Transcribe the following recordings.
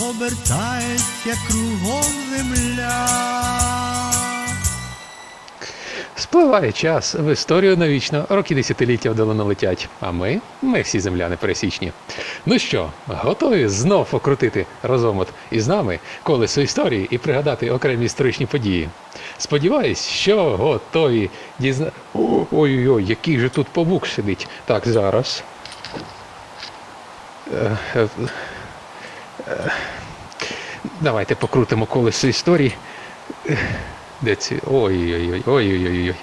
обертається кругом земля. Спливає час, в історію навічно, роки десятиліття вдалено летять. А ми, ми всі земляни пересічні. Ну що, готові знов покрутити разом от із нами колесо історії і пригадати окремі історичні події? Сподіваюсь, що готові дізна... Ой-ой-ой, який же тут павук сидить. Так, зараз. Е, е, е, Давайте покрутимо колесо історії. Де ці? Ой-ой-ой.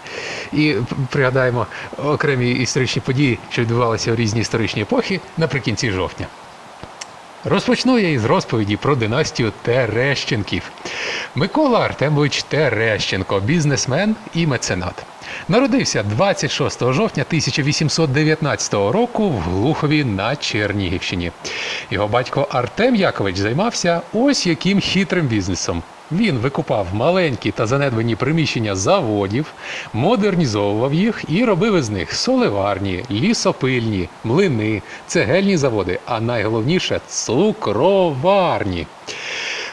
І пригадаємо окремі історичні події, що відбувалися в різні історичні епохи наприкінці жовтня. Розпочну я із розповіді про династію Терещенків. Микола Артемович Терещенко, бізнесмен і меценат. Народився 26 жовтня 1819 року в Глухові на Чернігівщині. Його батько Артем Якович займався ось яким хитрим бізнесом. Він викупав маленькі та занедбані приміщення заводів, модернізовував їх і робив із них соливарні, лісопильні, млини, цегельні заводи, а найголовніше цукроварні.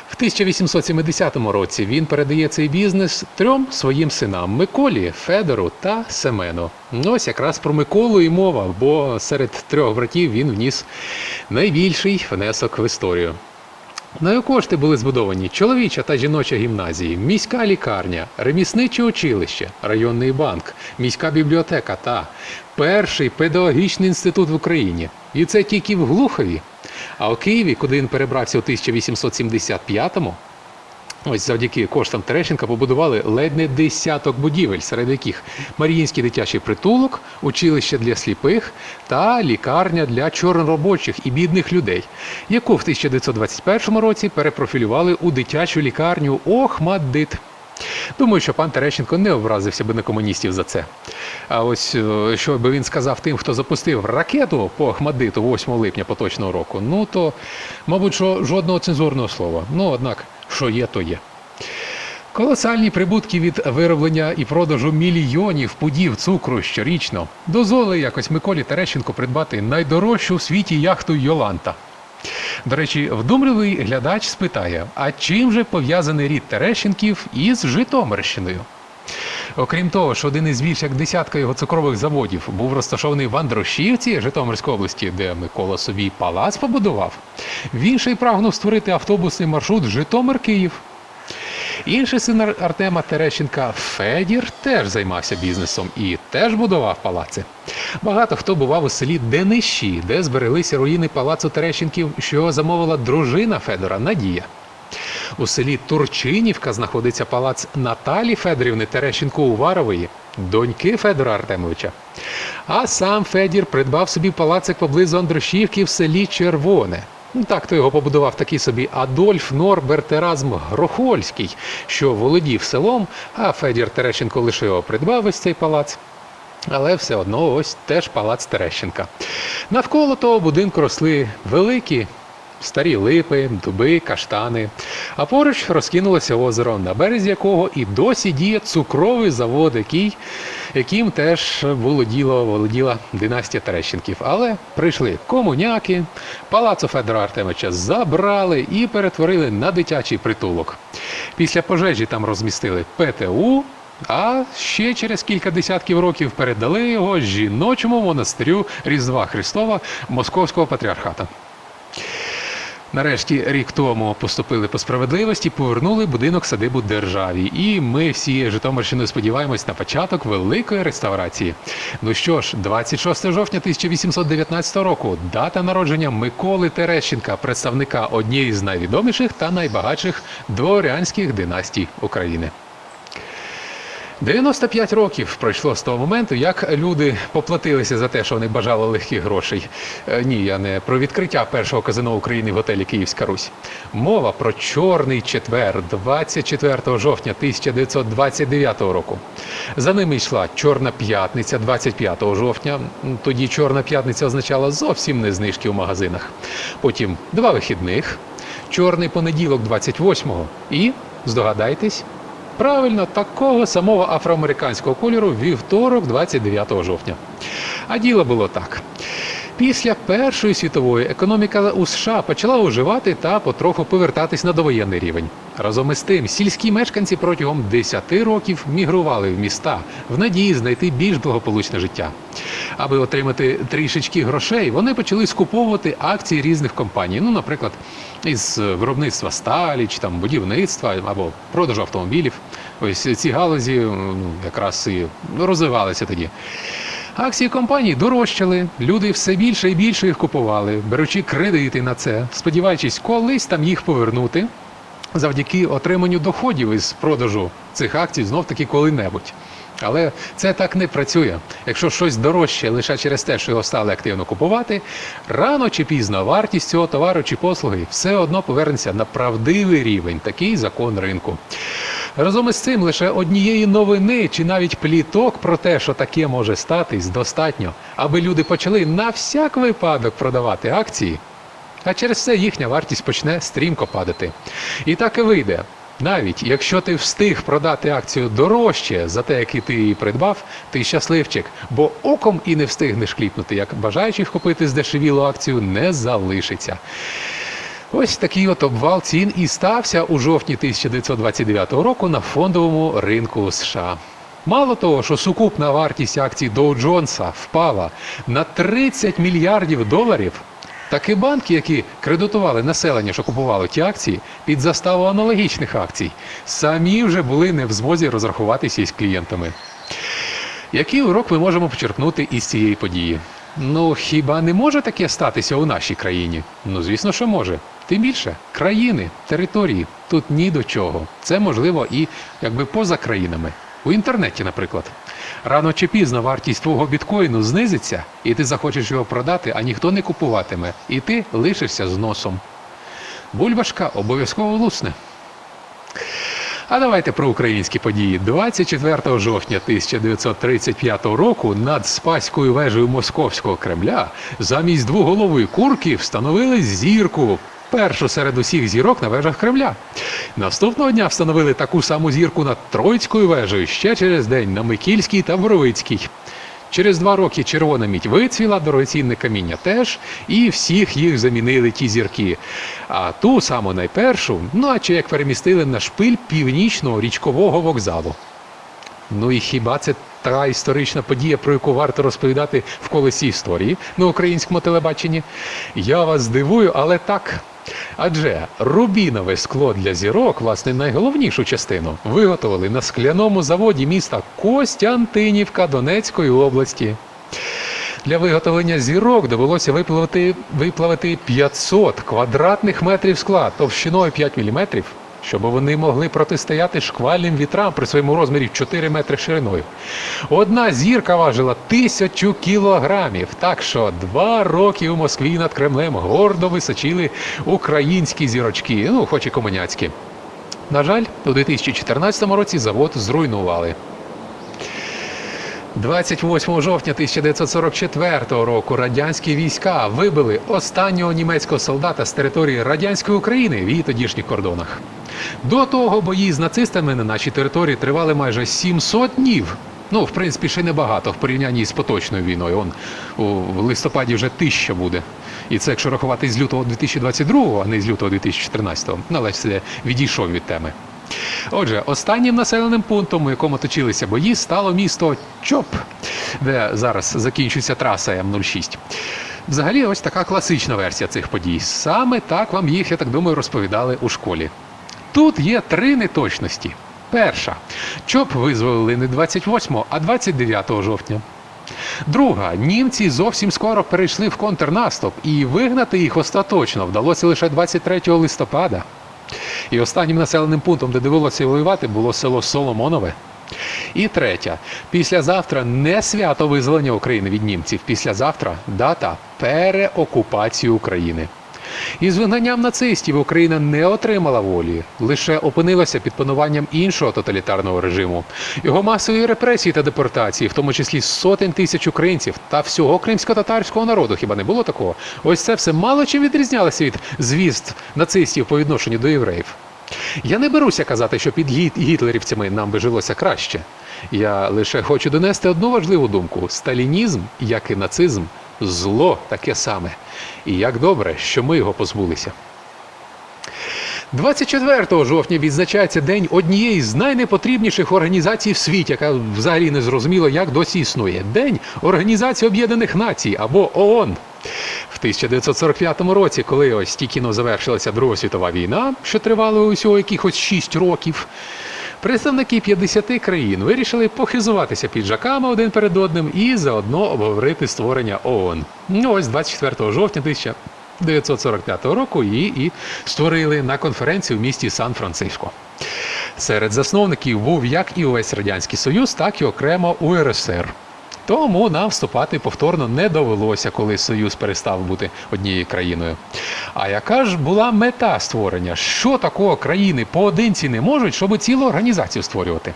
В 1870 році він передає цей бізнес трьом своїм синам Миколі, Федору та Семену. Ну, Ось якраз про Миколу і мова, бо серед трьох братів він вніс найбільший внесок в історію. На його кошти були збудовані чоловіча та жіноча гімназії, міська лікарня, ремісниче училище, районний банк, міська бібліотека та перший педагогічний інститут в Україні. І це тільки в Глухові. А у Києві, куди він перебрався у 1875-му, Ось завдяки коштам Терещенка побудували ледь не десяток будівель, серед яких Маріїнський дитячий притулок, училище для сліпих та лікарня для чорноробочих і бідних людей, яку в 1921 році перепрофілювали у дитячу лікарню Охмаддит. Думаю, що пан Терещенко не образився би на комуністів за це. А ось е, що би він сказав тим, хто запустив ракету по Ахмадиту 8 липня поточного року, ну то, мабуть, що жодного цензурного слова. Ну, однак, що є, то є. Колосальні прибутки від вироблення і продажу мільйонів пудів цукру щорічно дозволили якось Миколі Терещенко придбати найдорожчу в світі яхту Йоланта. До речі, вдумливий глядач спитає, а чим же пов'язаний рід Терещенків із Житомирщиною? Окрім того, що один із більш як десятка його цукрових заводів був розташований в Андрушівці Житомирської області, де Микола собі палац побудував, він ще й прагнув створити автобусний маршрут Житомир-Київ. Інший син Артема Терещенка Федір теж займався бізнесом і теж будував палаци. Багато хто бував у селі Денищі, де збереглися руїни палацу Терещенків, що замовила дружина Федора Надія. У селі Турчинівка знаходиться палац Наталі Федорівни Терещенко Уварової, доньки Федора Артемовича. А сам Федір придбав собі палацик поблизу Андрушівки в селі Червоне. Ну, Так то його побудував такий собі Адольф Норберт Еразм Грохольський, що володів селом, а Федір Терещенко лише його придбав ось цей палац. Але все одно ось теж палац Терещенка. Навколо того будинку росли великі старі липи, дуби, каштани. А поруч розкинулося озеро, на березі якого і досі діє цукровий завод, який, яким теж володіло, володіла династія Терещенків. Але прийшли комуняки, палацу Федора Артемовича забрали і перетворили на дитячий притулок. Після пожежі там розмістили ПТУ. А ще через кілька десятків років передали його жіночому монастирю Різдва Христова Московського патріархата. Нарешті рік тому поступили по справедливості, повернули будинок садибу державі. І ми всі Житомирщиною сподіваємось на початок великої реставрації. Ну що ж, 26 жовтня 1819 року, дата народження Миколи Терещенка, представника однієї з найвідоміших та найбагатших дворянських династій України. 95 років пройшло з того моменту, як люди поплатилися за те, що вони бажали легких грошей. Е, Ні, я не про відкриття першого казино України в готелі Київська Русь. Мова про чорний четвер 24 жовтня 1929 року. За ними йшла Чорна п'ятниця 25 жовтня. Тоді Чорна п'ятниця означала зовсім не знижки у магазинах. Потім два вихідних, чорний понеділок 28-го і, здогадайтесь, Правильно, такого самого афроамериканського кольору вівторок 29 жовтня. А діло було так. Після Першої світової економіка у США почала оживати та потроху повертатись на довоєнний рівень. Разом із тим, сільські мешканці протягом 10 років мігрували в міста в надії знайти більш благополучне життя. Аби отримати трішечки грошей, вони почали скуповувати акції різних компаній. Ну, наприклад, із виробництва сталі чи там будівництва або продажу автомобілів. Ось ці галузі ну, якраз і розвивалися тоді. Акції компаній дорожчали, люди все більше і більше їх купували, беручи кредити на це, сподіваючись колись там їх повернути завдяки отриманню доходів із продажу цих акцій знов таки коли-небудь. Але це так не працює. Якщо щось дорожче лише через те, що його стали активно купувати, рано чи пізно вартість цього товару чи послуги все одно повернеться на правдивий рівень, такий закон ринку. Разом із цим лише однієї новини чи навіть пліток про те, що таке може статись, достатньо, аби люди почали на всяк випадок продавати акції, а через це їхня вартість почне стрімко падати. І так і вийде. Навіть якщо ти встиг продати акцію дорожче за те, який ти її придбав, ти щасливчик, бо оком і не встигнеш кліпнути, як бажаючих купити здешевілу акцію не залишиться. Ось такий от обвал цін і стався у жовтні 1929 року на фондовому ринку США. Мало того, що сукупна вартість акцій Доу Джонса впала на 30 мільярдів доларів, так і банки, які кредитували населення, що купувало ті акції, під заставу аналогічних акцій, самі вже були не в змозі розрахуватися із клієнтами. Який урок ми можемо почерпнути із цієї події? Ну, хіба не може таке статися у нашій країні? Ну, звісно, що може. Тим більше, країни, території тут ні до чого. Це можливо і якби поза країнами. У інтернеті, наприклад. Рано чи пізно вартість твого біткоїну знизиться, і ти захочеш його продати, а ніхто не купуватиме, і ти лишишся з носом. Бульбашка обов'язково лусне. А давайте про українські події. 24 жовтня 1935 року над Спаською вежею Московського Кремля замість двоголової курки встановили зірку. Першу серед усіх зірок на вежах Кремля. Наступного дня встановили таку саму зірку над Троїцькою вежею ще через день на Микільській та Боровицькій. Через два роки червона мідь вицвіла, дорогоцінне каміння теж, і всіх їх замінили ті зірки. А ту саму найпершу, ну а чи як перемістили на шпиль північного річкового вокзалу. Ну і хіба це та історична подія, про яку варто розповідати в колесі історії на українському телебаченні? Я вас здивую, але так. Адже рубінове скло для зірок, власне, найголовнішу частину, виготовили на скляному заводі міста Костянтинівка Донецької області. Для виготовлення зірок довелося виплавити, виплавити 500 квадратних метрів скла товщиною 5 мм, щоб вони могли протистояти шквальним вітрам при своєму розмірі в 4 метри шириною. Одна зірка важила тисячу кілограмів, так що два роки у Москві над Кремлем гордо височили українські зірочки, ну хоч і комуняцькі. На жаль, у 2014 році завод зруйнували. 28 жовтня 1944 року радянські війська вибили останнього німецького солдата з території радянської України в її тодішніх кордонах. До того бої з нацистами на нашій території тривали майже 700 днів. Ну, в принципі, ще небагато в порівнянні з поточною війною. Он у листопаді вже тисяча буде. І це якщо рахувати з лютого 2022, а не з лютого 2014. Ну, але це відійшов від теми. Отже, останнім населеним пунктом, у якому точилися бої, стало місто Чоп, де зараз закінчується траса М06. Взагалі, ось така класична версія цих подій. Саме так вам їх, я так думаю, розповідали у школі. Тут є три неточності. Перша. Чоп визволили не 28, а 29 жовтня. Друга, німці зовсім скоро перейшли в контрнаступ, і вигнати їх остаточно вдалося лише 23 листопада. І останнім населеним пунктом, де довелося воювати, було село Соломонове. І третя. Післязавтра не свято визволення України від німців. Післязавтра дата переокупації України. Із вигнанням нацистів Україна не отримала волі, лише опинилася під пануванням іншого тоталітарного режиму. Його масові репресії та депортації, в тому числі сотень тисяч українців та всього кримсько-татарського народу. Хіба не було такого? Ось це все мало чим відрізнялося від звіст нацистів по відношенню до євреїв. Я не беруся казати, що під гіт- гітлерівцями нам би жилося краще. Я лише хочу донести одну важливу думку: сталінізм, як і нацизм, зло таке саме. І як добре, що ми його позбулися. 24 жовтня відзначається день однієї з найнепотрібніших організацій в світі, яка взагалі не зрозуміло, як досі існує. День Організації Об'єднаних Націй або ООН. В 1945 році, коли ось тільки завершилася Друга світова війна, що тривала усього якихось 6 років, представники 50 країн вирішили похизуватися піджаками один перед одним і заодно обговорити створення ООН. Ну ось 24 жовтня 1945 року її і створили на конференції в місті Сан-Франциско. Серед засновників був як і увесь Радянський Союз, так і окремо УРСР. Тому нам вступати повторно не довелося, коли Союз перестав бути однією країною. А яка ж була мета створення? Що такого країни поодинці не можуть, щоб цілу організацію створювати?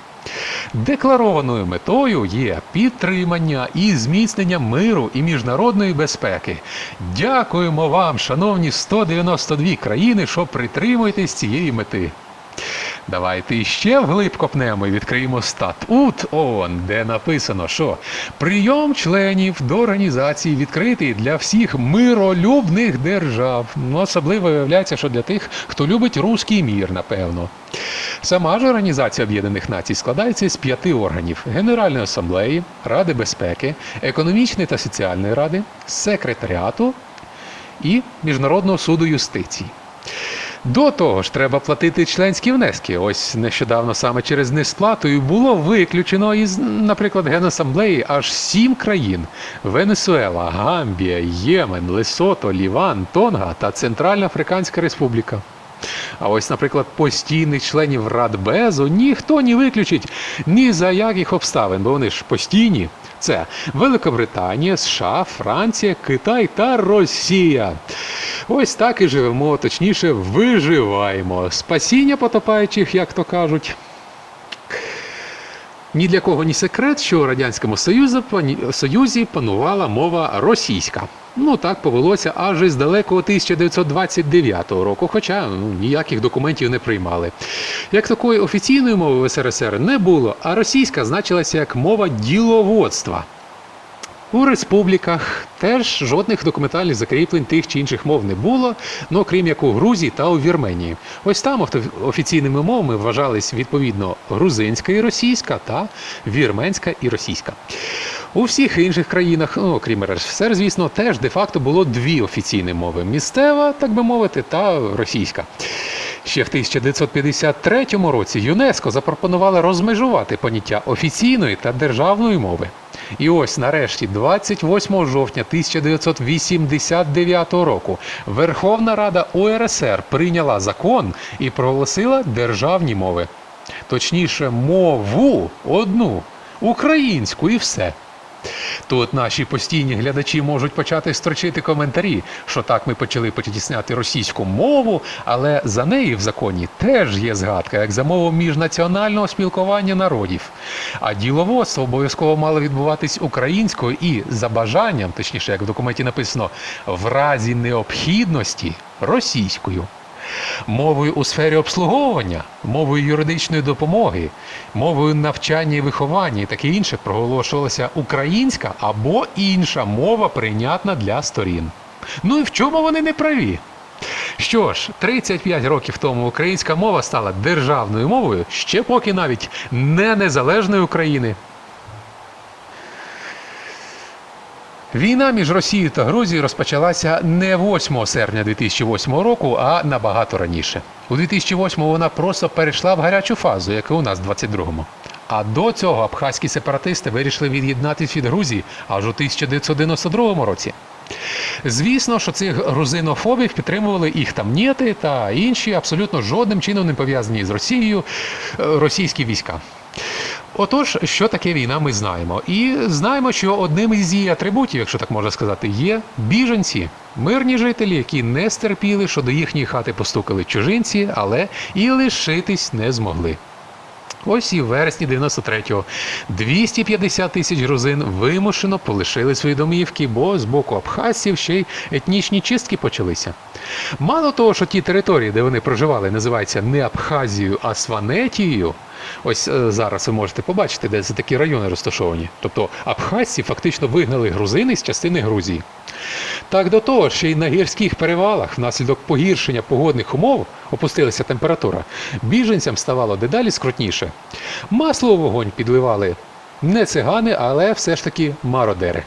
Декларованою метою є підтримання і зміцнення миру і міжнародної безпеки. Дякуємо вам, шановні 192 країни, що притримуєтесь цієї мети. Давайте іще вглиб копнемо і відкриємо статут ООН, де написано, що прийом членів до організації відкритий для всіх миролюбних держав. Ну, особливо виявляється, що для тих, хто любить руський мір, напевно. Сама ж Організація Об'єднаних Націй складається з п'яти органів: Генеральної асамблеї, Ради безпеки, економічної та соціальної ради, секретаріату і Міжнародного суду юстиції. До того ж, треба платити членські внески. Ось нещодавно саме через несплату і було виключено із, наприклад, Генасамблеї аж сім країн: Венесуела, Гамбія, Ємен, Лесото, Ліван, Тонга та Центральна Африканська Республіка. А ось, наприклад, постійних членів Радбезу ніхто не виключить ні за яких обставин, бо вони ж постійні. Це Великобританія, США, Франція, Китай та Росія. Ось так і живемо, точніше, виживаємо. Спасіння потопаючих, як то кажуть. Ні для кого не секрет, що у Радянському Союзі, Союзі панувала мова російська. Ну так повелося аж із далекого 1929 року, хоча ну, ніяких документів не приймали. Як такої офіційної мови в СРСР не було, а російська значилася як мова діловодства. У республіках теж жодних документальних закріплень тих чи інших мов не було, ну крім як у Грузії та у Вірменії. Ось там офіційними мовами вважались відповідно грузинська і російська та вірменська і російська. У всіх інших країнах, ну окрім РСФСР, звісно, теж де-факто було дві офіційні мови: місцева, так би мовити, та російська. Ще в 1953 році ЮНЕСКО запропонувало розмежувати поняття офіційної та державної мови. І ось нарешті, 28 жовтня 1989 року, Верховна Рада УРСР прийняла закон і проголосила державні мови. Точніше, мову одну українську і все. Тут наші постійні глядачі можуть почати строчити коментарі, що так ми почали потісняти російську мову, але за неї в законі теж є згадка, як за мову міжнаціонального спілкування народів. А діловодство обов'язково мало відбуватись українською і за бажанням, точніше, як в документі написано, в разі необхідності російською. Мовою у сфері обслуговування, мовою юридичної допомоги, мовою навчання і виховання і таке інше проголошувалася українська або інша мова, прийнятна для сторін. Ну і в чому вони не праві? Що ж, 35 років тому українська мова стала державною мовою ще поки навіть не незалежної України. Війна між Росією та Грузією розпочалася не 8 серпня 2008 року, а набагато раніше. У 2008-му вона просто перейшла в гарячу фазу, як і у нас в 22-му. А до цього абхазькі сепаратисти вирішили від'єднатися від Грузії аж у 1992 році. Звісно, що цих грузинофобів підтримували їх тамніти та інші абсолютно жодним чином не пов'язані з Росією е, російські війська. Отож, що таке війна, ми знаємо. І знаємо, що одним із її атрибутів, якщо так можна сказати, є біженці, мирні жителі, які не стерпіли, що до їхньої хати постукали чужинці, але і лишитись не змогли. Ось і в вересні 93-го 250 тисяч грузин вимушено полишили свої домівки, бо з боку абхазців ще й етнічні чистки почалися. Мало того, що ті території, де вони проживали, називаються не Абхазією, а Сванетією. Ось е, зараз ви можете побачити, де це такі райони розташовані. Тобто абхазці фактично вигнали грузини з частини Грузії. Так до того, ще й на гірських перевалах внаслідок погіршення погодних умов опустилася температура. Біженцям ставало дедалі скрутніше. Масло у вогонь підливали не цигани, але все ж таки мародери.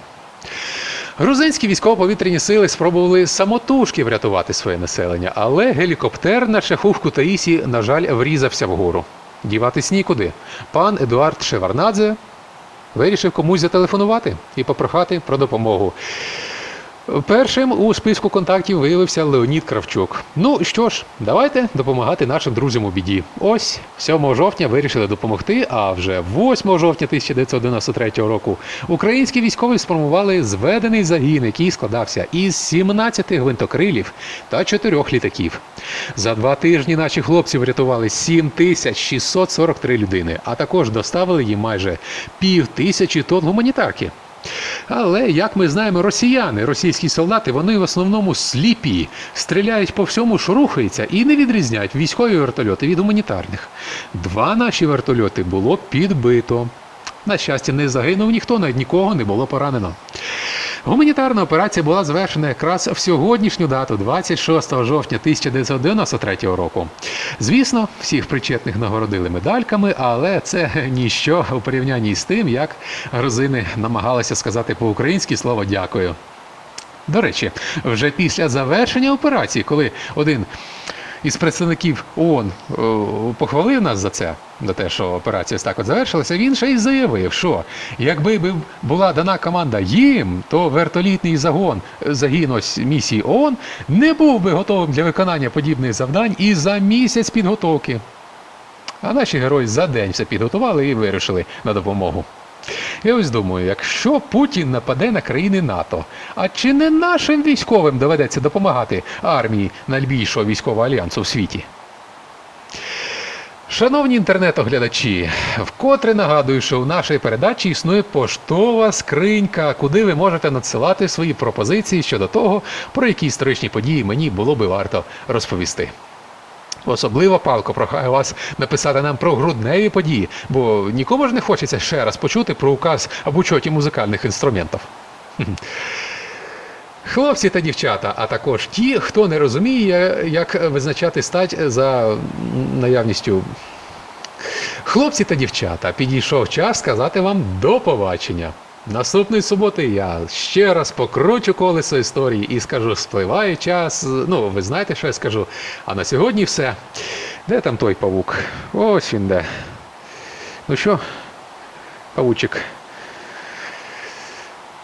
Грузинські військово-повітряні сили спробували самотужки врятувати своє населення, але гелікоптер на шляху в Кутаїсі, на жаль, врізався вгору. Діватись нікуди. Пан Едуард Шеварнадзе вирішив комусь зателефонувати і попрохати про допомогу. Першим у списку контактів виявився Леонід Кравчук. Ну що ж, давайте допомагати нашим друзям у біді. Ось 7 жовтня вирішили допомогти. А вже 8 жовтня 1993 року українські військові сформували зведений загін, який складався із 17 гвинтокрилів та 4 літаків. За два тижні наші хлопці врятували 7643 людини, а також доставили їм майже пів тисячі тонн гуманітарки. Але як ми знаємо, росіяни, російські солдати, вони в основному сліпі, стріляють по всьому, що рухається, і не відрізняють військові вертольоти від гуманітарних. Два наші вертольоти було підбито. На щастя, не загинув ніхто, навіть нікого не було поранено. Гуманітарна операція була завершена якраз в сьогоднішню дату, 26 жовтня 1993 року. Звісно, всіх причетних нагородили медальками, але це ніщо у порівнянні з тим, як грузини намагалися сказати по-українськи слово дякую. До речі, вже після завершення операції, коли один із представників ООН похвалив нас за це, за те, що операція так от завершилася, він ще й заявив, що якби би була дана команда їм, то вертолітний загон загін ось місії ООН не був би готовим для виконання подібних завдань і за місяць підготовки. А наші герої за день все підготували і вирушили на допомогу. Я ось думаю, якщо Путін нападе на країни НАТО, а чи не нашим військовим доведеться допомагати армії найбільшого військового альянсу в світі? Шановні інтернет-оглядачі, вкотре нагадую, що у нашій передачі існує поштова скринька, куди ви можете надсилати свої пропозиції щодо того, про які історичні події мені було би варто розповісти. Особливо палко прохаю вас написати нам про грудневі події, бо нікому ж не хочеться ще раз почути про указ об учоті музикальних інструментів. Хлопці та дівчата, а також ті, хто не розуміє, як визначати стать за наявністю. Хлопці та дівчата, підійшов час сказати вам до побачення. Наступної суботи я ще раз покручу колесо історії і скажу, спливає час. Ну, ви знаєте, що я скажу. А на сьогодні все. Де там той павук? Ось він де. Ну що, павучик?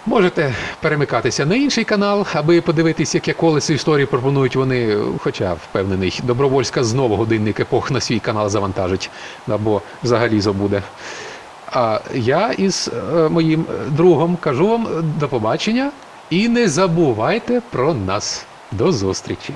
Можете перемикатися на інший канал, аби подивитись, яке колесо історії пропонують вони, хоча впевнений, добровольська знову годинник епох на свій канал завантажить, або взагалі забуде. А я із е, моїм другом кажу вам до побачення і не забувайте про нас. До зустрічі!